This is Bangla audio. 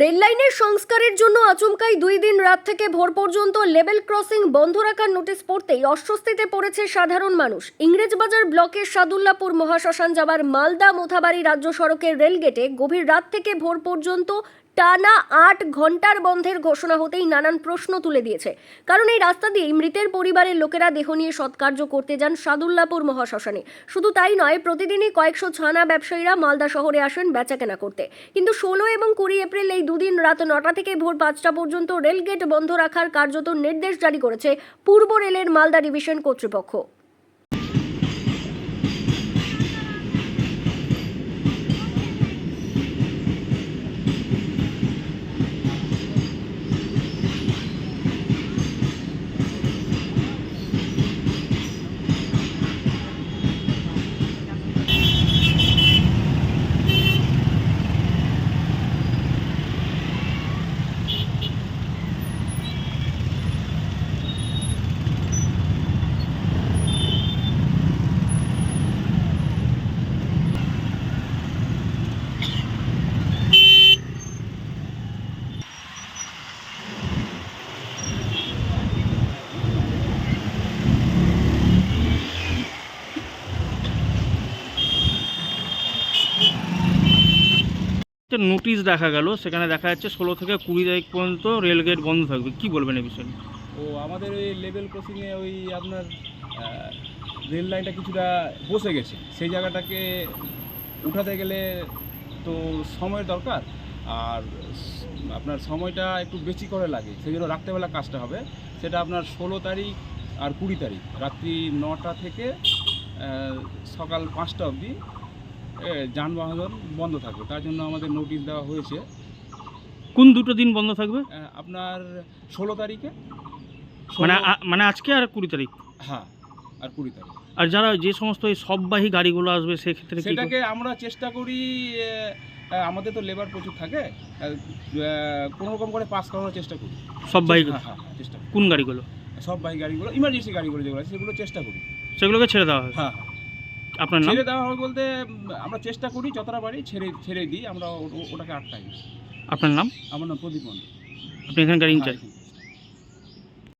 রেল লাইনের সংস্কারের জন্য আচমকাই দুই দিন রাত থেকে ভোর পর্যন্ত লেভেল ক্রসিং বন্ধ রাখার নোটিশ পড়তেই অস্বস্তিতে পড়েছে সাধারণ মানুষ। ইংরেজবাজার ব্লকের সাদুল্লাপুর মহাশ্মশান যাবার মালদা মোথাবাড়ি রাজ্য সড়কের রেলগেটে গভীর রাত থেকে ভোর পর্যন্ত টানা আট ঘণ্টার বন্ধের ঘোষণা হতেই নানান প্রশ্ন তুলে দিয়েছে। কারণ এই রাস্তা দিয়ে মৃতের পরিবারের লোকেরা দেহ নিয়ে সৎকার্য করতে যান সাদুল্লাপুর মহাশ্মশানে। শুধু তাই নয়, প্রতিদিনই কয়েকশো ছানা ব্যবসায়ীরা মালদা শহরে আসেন বেচাকেনা করতে। কিন্তু ষোলো এবং কুড়ি এপ্রিল এই দুদিন রাত নটা থেকে ভোর পাঁচটা পর্যন্ত রেলগেট বন্ধ রাখার কার্যত নির্দেশ জারি করেছে পূর্ব রেলের মালদা ডিভিশন কর্তৃপক্ষ। একটা নোটিশ দেখা গেল, সেখানে দেখা যাচ্ছে ষোলো থেকে কুড়ি তারিখ পর্যন্ত রেলগেট বন্ধ থাকবে। কি বলবেন এই বিষয়ে? ও, আমাদের ওই লেভেল ক্রসিংয়ে ওই আপনার রেল লাইনটা কিছুটা বসে গেছে। সেই জায়গাটাকে উঠাতে গেলে তো সময়ের দরকার। আর আপনার সময়টা একটু বেশি করে লাগে, সেই জন্য রাত্রেবেলা কাজটা হবে। সেটা আপনার ষোলো তারিখ আর কুড়ি তারিখ, রাত্রি নটা থেকে সকাল পাঁচটা অবধি। যানবাহন বন্ধ থাকবে। তার জন্য আমাদের নোটিশ দেওয়া হয়েছে। কোন দুটো দিন বন্ধ থাকবে? আপনার ষোলো তারিখে? মানে মানে আজকে আর কুড়ি তারিখ? হ্যাঁ আর কুড়ি তারিখ। আর যারা যে সমস্ত এই সববাহী গাড়িগুলো আসবে সেক্ষেত্রে সেটাকে আমরা চেষ্টা করি আমাদের তো লেবার প্রচুর থাকে কোনো রকম করে পাস করানোর চেষ্টা করি। সববাহী হ্যাঁ হ্যাঁ হ্যাঁ, চেষ্টা কোন গাড়িগুলো? সব বাইক গাড়িগুলো ইমার্জেন্সি গাড়িগুলো যেগুলো আছে সেগুলো চেষ্টা করি। সেগুলোকে ছেড়ে দেওয়া হবে হ্যাঁ। আপনার নাম? ছেড়ে দেওয়া হয় বলতে আমরা চেষ্টা করি যতটা পারি ছেড়ে ছেড়ে দিই আমরা ওটাকে আটকাই। আপনার নাম? আমার নাম প্রদীপন আপনি এখানকার গাড়ি ইনচার্জ।